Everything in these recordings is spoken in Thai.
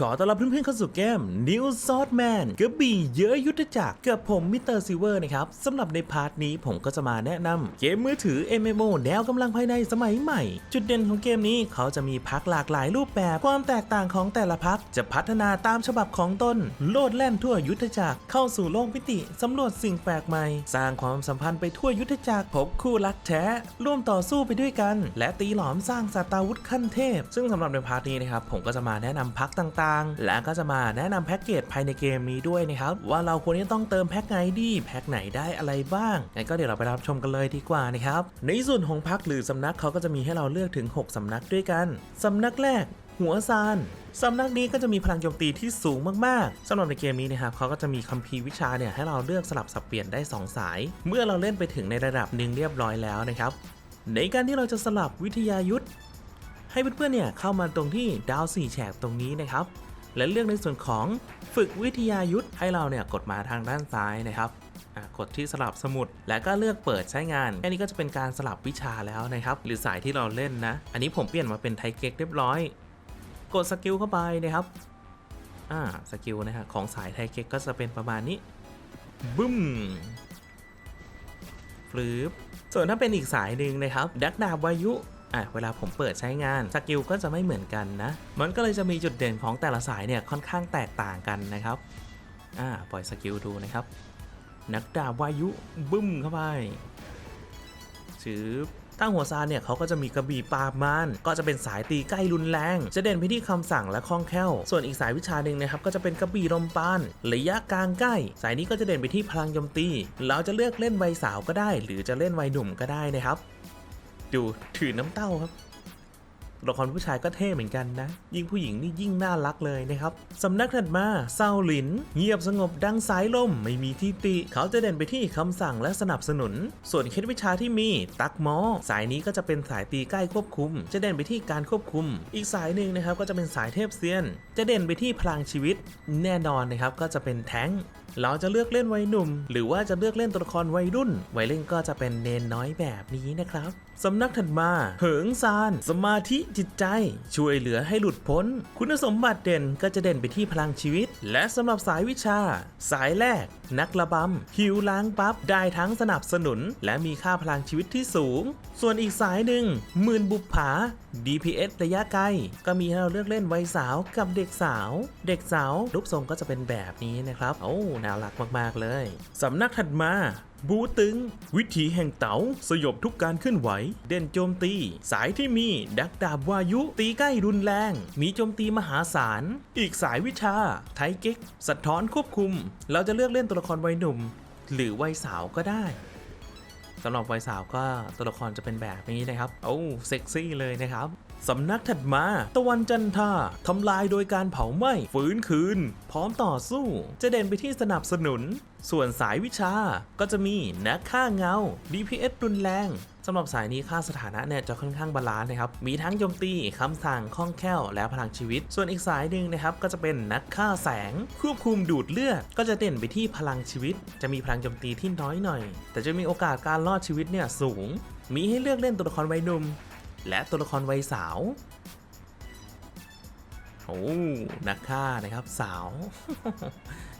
ขอต้อนรับเพื่อนๆเข้าสู่เกม New s w o r d Man กระบี่เยอะยุทธจักรกับผมมิสเตอร์ซิเวอร์นะครับสำหรับในพาร์ทนี้ผมก็จะมาแนะนำเกมมือถือ MMO แนวกำลังภายในสมัยใหม่ จุดเด่นของเกมนี้เขาจะมีพักหลากหลายรูปแบบ ความแตกต่างของแต่ละพักจะพัฒนาตามฉบับของตนโลดแล่นทั่วยุทธจักรเข้าสู่โลกมิติสำรวจสิ่งแปลกใหม่ สร้างความสัมพันธ์ไปทั่วยุทธจักรพบคู่รักแท้ร่วมต่อสู้ไปด้วยกัน และตีหลอมสร้างสัตราวุธขั้นเทพ ซึ่งสำหรับในพาร์ทนี้นะครับผมก็จะมาแนะนำพักต่างๆ และก็จะมาแนะนำแพ็กเกจภายในเกมนี้ด้วยนะครับ ว่าเราควรจะต้องเติมแพ็กไหนดีแพ็กไหนได้อะไรบ้างงั้นก็เดี๋ยวเราไปรับชมกันเลยดีกว่านะครับ ในส่วนของพักหรือสำนักเขาก็จะมีให้เราเลือกถึง 6 สำนักด้วยกันสำนักแรก หัวซานสำนักนี้ก็จะมีพลังโจมตีที่สูงมากๆ สำหรับในเกมนี้นะครับเขาก็จะมีคัมภีร์วิชาเนี่ยให้เราเลือกสลับสับเปลี่ยนได้ 2 สาย เมื่อเราเล่นไปถึงในระดับหนึ่งเรียบร้อยแล้วนะครับ ในการที่เราจะสลับวิทยายุทธ ให้เพื่อนๆเนี่ยเข้ามาตรงที่ดาวสี่แฉกตรงนี้นะครับ และเลือกในส่วนของฝึกวิทยายุทธให้เราเนี่ยกดมาทางด้านซ้ายนะครับอะกดที่สลับสมุด และก็เลือกเปิดใช้งานแค่นี้ก็จะเป็นการสลับวิชาแล้วนะครับ หรือสายที่เราเล่นนะ อันนี้ผมเปลี่ยนมาเป็นไทเก๊กเรียบร้อย กดสกิลเข้าไปนะครับอ่าสกิลนะฮะของสายไทเก๊กก็จะเป็นประมาณนี้บึ้มฟลืปส่วนถ้าเป็นอีกสายหนึ่งนะครับ ดักดาบวายุ อะเวลาผมเปิดใช้งานสกิลก็จะไม่เหมือนกันนะ มันก็เลยจะมีจุดเด่นของแต่ละสายเนี่ยค่อนข้างแตกต่างกันนะครับอ่าปล่อยสกิลดูนะครับ นักดาบวายุบึ้มเข้าไปชืบตั้งหัวซานเนี่ยเขาก็จะมีกระบี่ปราบมารก็จะเป็นสายตีใกล้รุนแรง จะเด่นไปที่คำสั่งและคล่องแคล่ว ส่วนอีกสายวิชาหนึ่งนะครับก็จะเป็นกระบี่ลมปานระยะกลางใกล้ สายนี้ก็จะเด่นไปที่พลังโจมตี เราจะเลือกเล่นวัยสาวก็ได้ หรือจะเล่นวัยหนุ่มก็ได้นะครับ ดูถือน้ำเต้าครับละครผู้ชายก็เท่เหมือนกันนะ ยิ่งผู้หญิงนี่ยิ่งน่ารักเลยนะครับ สำนักถัดมาเซาหลิน เงียบสงบดังสายลม ไม่มีที่ติ เขาจะเด่นไปที่คำสั่งและสนับสนุน ส่วนเคล็ดวิชาที่มีตักหมอ สายนี้ก็จะเป็นสายตีใกล้ควบคุม จะเด่นไปที่การควบคุม อีกสายหนึ่งนะครับก็จะเป็นสายเทพเซียน จะเด่นไปที่พลังชีวิต แน่นอนนะครับก็จะเป็นแท้งเราจะเลือกเล่นวัยหนุ่ม หรือว่าจะเลือกเล่นตัวละครวัยรุ่น วัยเล่นก็จะเป็นเนนน้อยแบบนี้นะครับสำนักถัดมา เหิงซาน สมาธิจิตใจ ช่วยเหลือให้หลุดพ้น คุณสมบัติเด่นก็จะเด่นไปที่พลังชีวิต และสำหรับสายวิชา สายแรกนักระบำหิวล้างปั๊บได้ทั้งสนับสนุน และมีค่าพลังชีวิตที่สูง ส่วนอีกสายหนึ่งหมื่นบุปผา DPS ระยะไกล ก็มีให้เราเลือกเล่นวัยสาวกับเด็กสาว เด็กสาวรูปทรงก็จะเป็นแบบนี้นะครับ โอ้น่ารักมากๆเลยสำนักถัดมาบูตึง วิถีแห่งเต๋าสยบทุกการเคลื่อนไหว เด่นโจมตี สายที่มี ดักดาบวายุ ตีใกล้รุนแรง มีโจมตีมหาศาล อีกสายวิชา ไทเก็กสะท้อนควบคุม เราจะเลือกเล่นตัวละครวัยหนุ่ม หรือวัยสาวก็ได้ สำหรับวัยสาวก็ตัวละครจะเป็นแบบนี้นะครับ โอ้เซ็กซี่เลยนะครับสำนักถัดมา ตะวันจันทาทำลายโดยการเผาไหม้ฟื้นคืน พร้อมต่อสู้ จะเด่นไปที่สนับสนุน ส่วนสายวิชาก็จะมีนักฆ่าเงา DPS รุนแรง สำหรับสายนี้ค่าสถานะเนี่ยจะค่อนข้างบาลานซ์นะครับ มีทั้งโจมตีคำสั่งคล่องแคล่วและพลังชีวิต ส่วนอีกสายหนึ่งนะครับก็จะเป็นนักฆ่าแสง ควบคุมดูดเลือด ก็จะเด่นไปที่พลังชีวิต จะมีพลังโจมตีที่น้อยหน่อย แต่จะมีโอกาสการรอดชีวิตเนี่ยสูง มีให้เลือกเล่นตัวละครวัยหนุ่มและตัวละครวัยสาวโอ้นักฆ่านะครับสาว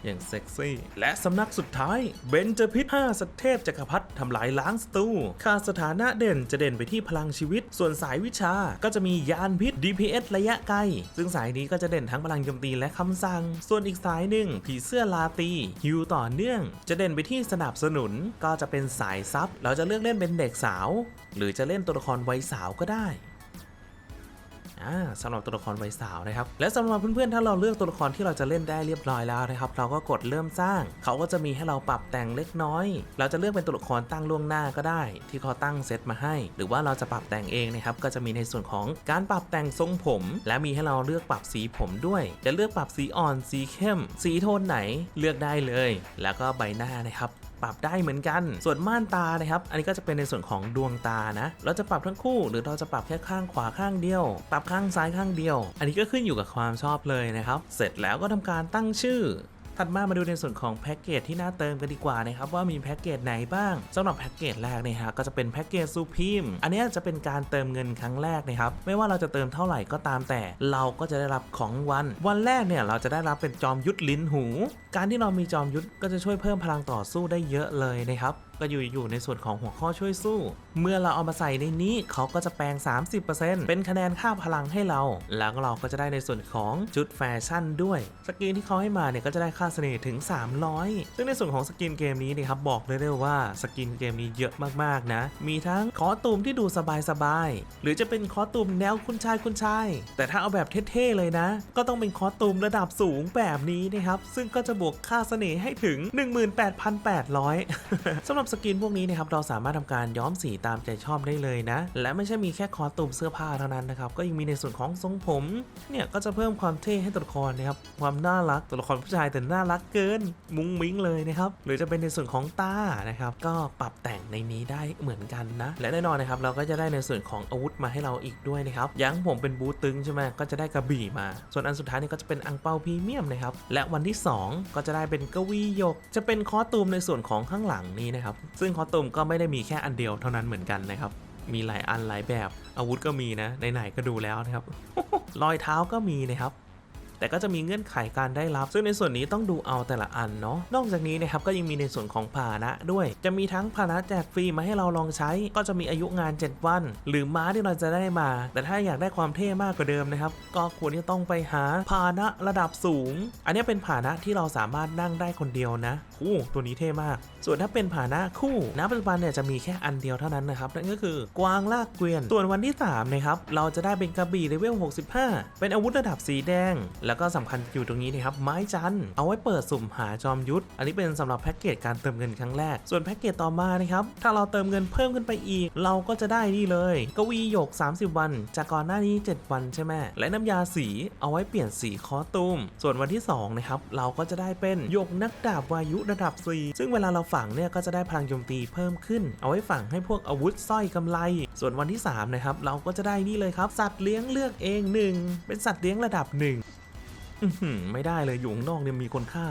อย่างเซ็กซี่ และสำนักสุดท้าย เบนจพิษ5สเทพจักรพรรดิทำลายล้างศัตรูค่าสถานะเด่นจะเด่นไปที่พลังชีวิต ส่วนสายวิชาก็จะมียานพิษ DPS ระยะไกล ซึ่งสายนี้ก็จะเด่นทั้งพลังโจมตีและคำสั่ง ส่วนอีกสายหนึ่งผีเสื้อลาตีฮิวต่อเนื่อง จะเด่นไปที่สนับสนุน ก็จะเป็นสายซับเราจะเลือกเล่นเป็นเด็กสาว หรือจะเล่นตัวละครวัยสาวก็ได้ สำหรับตัวละครวัยสาวนะครับ และสำหรับเพื่อนๆ ถ้าเราเลือกตัวละครที่เราจะเล่นได้เรียบร้อยแล้วนะครับ เราก็กดเริ่มสร้าง เขาก็จะมีให้เราปรับแต่งเล็กน้อย เราจะเลือกเป็นตัวละครตั้งล่วงหน้าก็ได้ ที่เขาตั้งเซตมาให้ หรือว่าเราจะปรับแต่งเองนะครับ ก็จะมีในส่วนของการปรับแต่งทรงผม และมีให้เราเลือกปรับสีผมด้วย จะเลือกปรับสีอ่อน สีเข้ม สีโทนไหน เลือกได้เลย แล้วก็ใบหน้านะครับปรับได้เหมือนกัน ส่วนม่านตานะครับ อันนี้ก็จะเป็นในส่วนของดวงตานะ เราจะปรับทั้งคู่ หรือเราจะปรับแค่ข้างขวาข้างเดียว ปรับข้างซ้ายข้างเดียว อันนี้ก็ขึ้นอยู่กับความชอบเลยนะครับ เสร็จแล้วก็ทำการตั้งชื่อ ถัดมามาดูในส่วนของแพ็กเกจที่น่าเติมกันดีกว่านะครับว่ามีแพ็กเกจไหนบ้างสำหรับแพ็กเกจแรกเนี่ยฮะก็จะเป็นแพ็กเกจซูพีมอันนี้จะเป็นการเติมเงินครั้งแรกนะครับไม่ว่าเราจะเติมเท่าไหร่ก็ตามแต่ เราก็จะได้รับของวัน วันแรกเนี่ยเราจะได้รับเป็นจอมยุทธลิ้นหู การที่เรามีจอมยุทธก็จะช่วยเพิ่มพลังต่อสู้ได้เยอะเลยนะครับ ก็อยู่อยู่ในส่วนของหัวข้อช่วยสู้ เมื่อเราเอามาใส่ในนี้เขาก็จะแปลง 30%เป็นคะแนนค่าพลังให้เรา แล้วเราก็จะได้ในส่วนของชุดแฟชั่นด้วย สกินที่เขาให้มาเนี่ยก็จะได้ค่าเสน่ห์ถึง 300 ซึ่งในส่วนของสกินเกมนี้นี่ยครับบอกได้เลยว่าสกินเกมนี้เยอะมากๆนะ มีทั้งคอตูมที่ดูสบายๆหรือจะเป็นคอตูมแนวคุณชายคุณชายแต่ถ้าเอาแบบเท่ๆเลยนะ ก็ต้องเป็นคอตูมระดับสูงแบบนี้นะครับซึ่งก็จะบวกค่าเสน่ห์ให้ถึง 18,800สำหรับสกินพวกนี้นะครับเราสามารถทำการย้อมสีตามใจชอบได้เลยนะ และไม่ใช่มีแค่คอสตูมเสื้อผ้าเท่านั้นนะครับก็ยังมีในส่วนของทรงผมเนี่ยก็จะเพิ่มความเท่ให้ตัวละครนะครับความน่ารักตัวละครผู้ชายแต่น่ารักเกิน มุ้งมิ้งเลยนะครับหรือจะเป็นในส่วนของตานะครับก็ปรับแต่งในนี้ได้เหมือนกันนะ และแน่นอนนะครับเราก็จะได้ในส่วนของอาวุธมาให้เราอีกด้วยนะครับยังผมเป็นบูตึงใช่ไหมก็จะได้กระบี่มา ส่วนอันสุดท้ายนี่ก็จะเป็นอังเปาพรีเมียมนะครับและวันที่ 2 ก็จะได้เป็นกวียก จะเป็นคอสตูมในส่วนของข้างหลังนี้นะครับซึ่งคอสตูมก็ไม่ได้มีแค่อันเดียวเท่านั้นเหมือนกันนะครับ มีหลายอันหลายแบบอาวุธก็มีนะไหนๆก็ดูแล้วนะครับ รอยเท้าก็มีนะครับ แต่ก็จะมีเงื่อนไขการได้รับ ซึ่งในส่วนนี้ต้องดูเอาแต่ละอันเนาะนอกจากนี้นะครับก็ยังมีในส่วนของพาหนะด้วย จะมีทั้งพาหนะแจกฟรีมาให้เราลองใช้ ก็จะมีอายุงาน 7 วัน หรือม้าที่เราจะได้มา แต่ถ้าอยากได้ความเท่มากกว่าเดิมนะครับ ก็ควรที่จะต้องไปหาพาหนะระดับสูง อันนี้เป็นพาหนะที่เราสามารถนั่งได้คนเดียวนะอู้ตัวนี้เท่มาก ส่วนถ้าเป็นพาหนะคู่ณปัจจุบันเนี่ยจะมีแค่อันเดียวเท่านั้นนะครับนั่นก็คือกวางลากเกวียน ส่วนวันที่3นะครับเราจะได้เป็นกระบี่เลเวล65 เป็นอาวุธระดับสีแดงแล้วก็สำคัญอยู่ตรงนี้นะครับไม้จันเอาไว้เปิดสุ่มหาจอมยุทธอันนี้เป็นสำหรับแพ็กเกจการเติมเงินครั้งแรก ส่วนแพ็กเกจต่อมานะครับถ้าเราเติมเงินเพิ่มขึ้นไปอีก เราก็จะได้นี่เลย กวีหยก 30 วัน จากก่อนหน้านี้ 7 วันใช่ไหมและน้ำยาสีเอาไว้เปลี่ยนสีคอตูมส่วนวันที่2นะครับเราก็จะได้เป็นหยกนักดาบวายุระดับ 4 ซึ่งเวลาเราฝังเนี่ยก็จะได้พลังโจมตีเพิ่มขึ้น เอาไว้ฝังให้พวกอาวุธสร้อยกำไล ส่วนวันที่3นะครับเราก็จะได้นี่เลยครับสัตว์เลี้ยงเลือกเองหนึ่งเป็นสัตว์เลี้ยงระดับหนึ่งอื้อหือ ไม่ได้เลยอยู่ข้างนอกเนี่ยมีคนฆ่า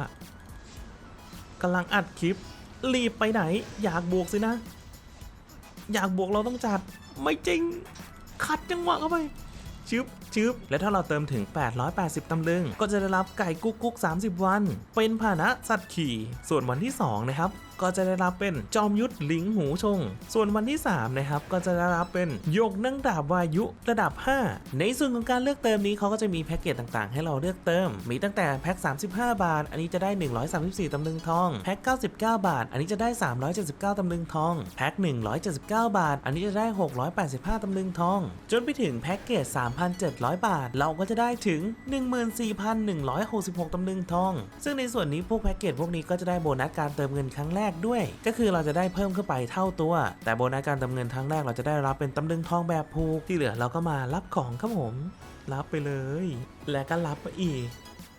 กำลังอัดคลิป รีบไปไหน อยากบวกสินะ อยากบวกเราต้องจัด ไม่จริง ขัดจังหวะเข้าไป ชึบ ชึบและถ้าเราเติมถึง 880 ตำลึง ก็จะได้รับไก่กุ๊กกุ๊ก30 วัน เป็นพาหนะสัตว์ขี่ ส่วนวันที่ 2 นะครับก็จะได้รับเป็นจอมยุทธลิงหูชง ส่วนวันที่ 3 นะครับ ก็จะได้รับเป็นโยกนั่งดาบวายุระดับ 5 ในส่วนของการเลือกเติมนี้เขาก็จะมีแพ็กเกจต่างๆ ให้เราเลือกเติม มีตั้งแต่แพ็ก35 บาท อันนี้จะได้ 134 ตำลึงทอง แพ็ก99 บาท อันนี้จะได้ 379 ตำลึงทอง แพ็ก179 บาท อันนี้จะได้ 685 ตำลึงทอง จนไปถึงแพ็กเกจ700 บาท เราก็จะได้ถึง 14,166ตำลึงทอง ซึ่งในส่วนนี้พวกแพ็กเกจพวกนี้ก็จะได้โบนัสการเติมเงินครั้งแรกด้วย ก็คือเราจะได้เพิ่มขึ้นไปเท่าตัว แต่โบนัสการเติมเงินครั้งแรกเราจะได้รับเป็นตำลึงทองแบบผูกที่เหลือเราก็มารับของครับผมรับไปเลย และก็รับไปอีก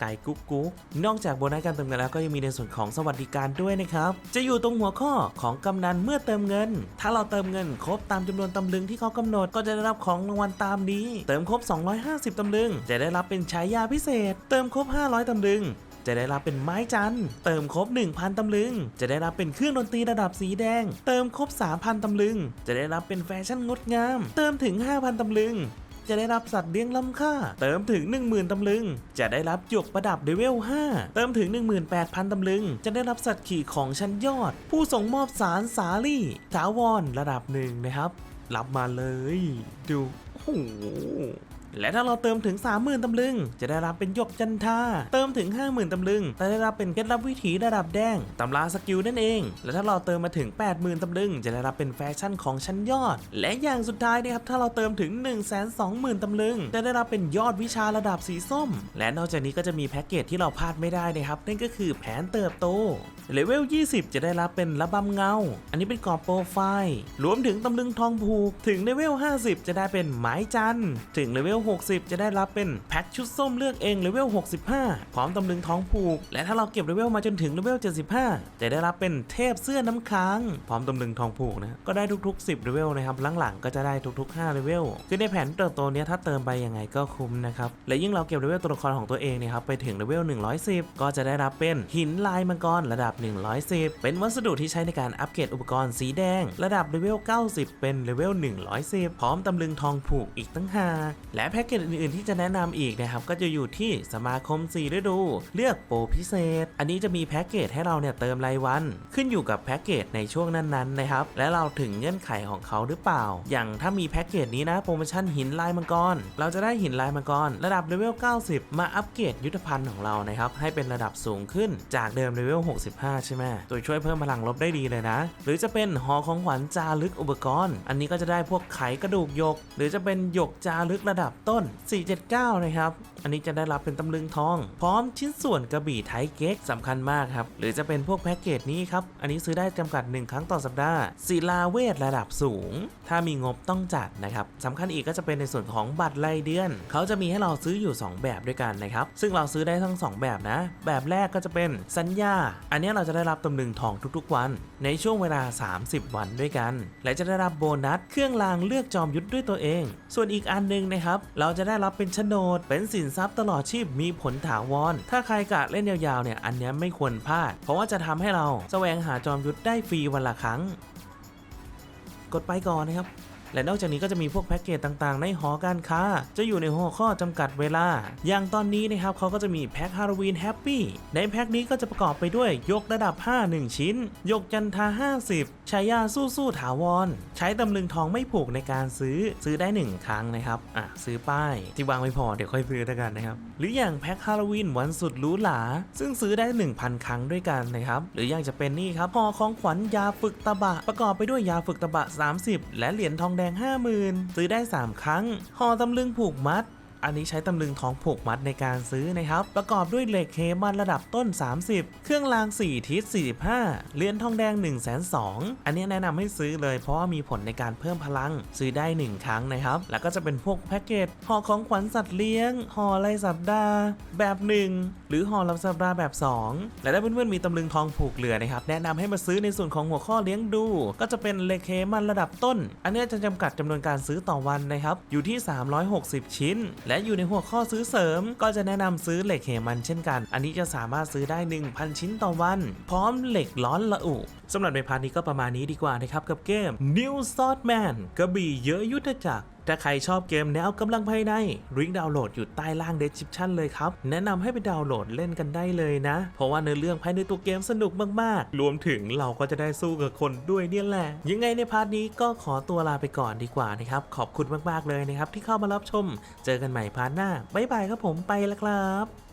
ไก่กุ๊กกุ๊กนอกจากโบนัสการเติมเงินแล้วก็ยังมีในส่วนของสวัสดิการด้วยนะครับ จะอยู่ตรงหัวข้อของกำนันเมื่อเติมเงิน ถ้าเราเติมเงินครบตามจำนวนตำลึงที่เขากำหนดก็จะได้รับของรางวัลตามนี้ เติมครบ 250 ตำลึง จะได้รับเป็นฉายาพิเศษ เติมครบ 500 ตำลึงจะได้รับเป็นไม้จันเติมครบ 1,000 ตำลึง จะได้รับเป็นเครื่องดนตรีระดับสีแดง เติมครบ 3,000 ตำลึง จะได้รับเป็นแฟชั่นงดงาม เติมถึง 5,000 ตำลึง จะได้รับสัตว์เลี้ยงล้ำค่า เติมถึง 10,000ตำลึง จะได้รับหยกประดับเลเวล 5 เติมถึง 18,000ตำลึง จะได้รับสัตว์ขี่ของชั้นยอด ผู้ส่งมอบสารสาลี่ถาวรระดับหนึ่งนะครับ รับมาเลย ดูโอ้โห และถ้าเราเติมถึง 30,000ตำลึง จะได้รับเป็นหยกจันทาเติมถึง 50,000ตำลึงจะได้รับเป็นเคล็ดลับวิถีระดับแดงตำราสกิลนั่นเอง และถ้าเราเติมมาถึง 80,000ตำลึง จะได้รับเป็นแฟชั่นของชั้นยอด และอย่างสุดท้ายนะครับถ้าเราเติมถึง 120,000ตำลึง จะได้รับเป็นยอดวิชาระดับสีส้ม และนอกจากนี้ก็จะมีแพ็กเกจที่เราพลาดไม่ได้นะครับนั่นก็คือแผนเติบโตเลเวล 20 จะได้รับเป็นระบำเงา อันนี้เป็นกรอบโปรไฟล์ รวมถึงตำลึงทองผูก ถึงเลเวล 50 จะได้เป็นไม้จันถึงเลเวล60 จะได้รับเป็นแพ็คชุดส้มเลือกเองเลเวล 65 พร้อมตำลึงท้องผูก และถ้าเราเก็บเลเวลมาจนถึงเลเวล 75 จะได้รับเป็นเทพเสื้อน้ำค้าง พร้อมตำลึงทองผูกนะก็ได้ทุก ๆ 10เลเวลนะครับหลังๆก็จะได้ทุก ๆ5เลเวลคือในแผนเติบโตเนี้ยถ้าเติมไปยังไงก็คุ้มนะครับและยิ่งเราเก็บเลเวลตัวละครของตัวเองเนี่ยครับไปถึงเลเวล 110 ก็จะได้รับเป็นหินลายมังกรระดับ 110 เป็นวัสดุที่ใช้ในการอัปเกรดอุปกรณ์สีแดง ระดับเลเวล 90 เป็นเลเวล 110 พร้อมตำลึงทองผูกอีกตั้งหาและแพ็กเกจอื่นๆที่จะแนะนำอีกนะครับก็จะอยู่ที่สมาคมสีฤดู เลือกโปรพิเศษ อันนี้จะมีแพ็กเกจให้เราเนี่ยเติมรายวัน ขึ้นอยู่กับแพ็กเกจในช่วงนั้นๆนะครับและเราถึงเงื่อนไขของเขาหรือเปล่า อย่างถ้ามีแพ็กเกจนี้นะโปรโมชั่นหินลายมังกร เราจะได้หินลายมังกร ระดับเลเวล 90 มาอัปเกรดยุทธภัณฑ์ของเรานะครับให้เป็นระดับสูงขึ้นจากเดิมเลเวล 65 ใช่ไหมตัวช่วยเพิ่มพลังลบได้ดีเลยนะ หรือจะเป็นหอของขวัญจารึกอุปกรณ์ อันนี้ก็จะได้พวกไขกระดูกยก หรือจะเป็นยกจารึกระดับต้น 479 นะครับ อันนี้จะได้รับเป็นตำลึงทอง พร้อมชิ้นส่วนกระบี่ไทยเก๊กสำคัญมากครับ หรือจะเป็นพวกแพ็กเกจนี้ครับ อันนี้ซื้อได้จำกัด 1 ครั้งต่อสัปดาห์ศิลาเวทระดับสูง ถ้ามีงบต้องจัดนะครับสำคัญอีกก็จะเป็นในส่วนของบัตรรายเดือน เขาจะมีให้เราซื้ออยู่ 2 แบบด้วยกันนะครับ ซึ่งเราซื้อได้ทั้ง 2 แบบนะ แบบแรกก็จะเป็นสัญญา อันนี้เราจะได้รับตำลึงทองทุกๆ วัน ในช่วงเวลา 30 วันด้วยกัน และจะได้รับโบนัสเครื่องรางเลือกจอมยุทธด้วยตัวเอง ส่วนอีกอันนึงนะครับเราจะได้รับเป็นโฉนด เป็นสินทรัพย์ตลอดชีพมีผลถาวร ถ้าใครกะเล่นยาวๆเนี่ยอันนี้ไม่ควรพลาด เพราะว่าจะทำให้เราแสวงหาจอมยุทธได้ฟรีวันละครั้ง กดไปก่อนนะครับ และนอกจากนี้ก็จะมีพวกแพ็กเกจต่างๆ ในหอการค้า จะอยู่ในหัวข้อจำกัดเวลา อย่างตอนนี้นะครับเขาก็จะมีแพ็คฮาโลวีนแฮปปี้ในแพ็คนี้ก็จะประกอบไปด้วยยกระดับ 5 1 ชิ้น ยกจันทา 50ชายาสู้สู้ถาวร ใช้ตำลึงทองไม่ผูกในการซื้อซื้อได้ 1 ครั้งนะครับอะซื้อป้ายที่วางไม่พอเดี๋ยวค่อยซื้อแล้วกันนะครับหรืออย่างแพ็คฮาโลวีนวันสุดรู้หราซึ่งซื้อได้ 1,000 ครั้งด้วยกันนะครับหรืออย่างจะเป็นนี่ครับห่อของขวัญยาฝึกตะบะ ประกอบไปด้วยยาฝึกตะบะ 30 และเหรียญทองแดงง 50,000 ซื้อได้ 3 ครั้งห่อตำลึงผูกมัด อันนี้ใช้ตำลึงทองผูกมัดในการซื้อนะครับ ประกอบด้วยเหล็กเคมันระดับต้น 30 เครื่องราง 4 ทิศ 45เหรียญทองแดง 1 2 0 0 0อันนี้แนะนำให้ซื้อเลยเพราะว่ามีผลในการเพิ่มพลัง ซื้อได้ 1 ครั้งนะครับ แล้วก็จะเป็นพวกแพ็กเกจห่อของขวัญสัตว์เลี้ยงห่อรายสัปดาห์ แบบ 1 หรือห่อรายสัปดาห์แบบ 2 และถ้าเพื่อนๆมีตำลึงทองผูกเหลือนะครับแนะนำให้มาซื้อในส่วนของหัวข้อเลี้ยงดู ก็จะเป็นเหล็กเคมันระดับต้น อันนี้จะจำกัดจำนวนการซื้อต่อวันนะครับอยู่ที่ 360 ชิ้น และอยู่ในหัวข้อซื้อเสริม ก็จะแนะนำซื้อเหล็กเหมันเช่นกัน อันนี้จะสามารถซื้อได้ 1,000 ชิ้นต่อวัน พร้อมเหล็กร้อนละอุสำหรับในพาร์ทนี้ก็ประมาณนี้ดีกว่านะครับกับเกม New Swordman กระบี่เยอะยุทธจักรถ้าใครชอบเกมแนวกำลังภายในลิงดาวน์โหลดอยู่ใต้ล่าง description เลยครับ แนะนำให้ไปดาวน์โหลดเล่นกันได้เลยนะ เพราะว่าเนื้อเรื่องภายในตัวเกมสนุกมากๆ รวมถึงเราก็จะได้สู้กับคนด้วยเนี่ยแหละ ยังไงในพาร์ทนี้ก็ขอตัวลาไปก่อนดีกว่านะครับ ขอบคุณมากๆเลยนะครับที่เข้ามารับชม เจอกันใหม่พาร์ทหน้าบ๊ายบายครับผมไปแล้วครับ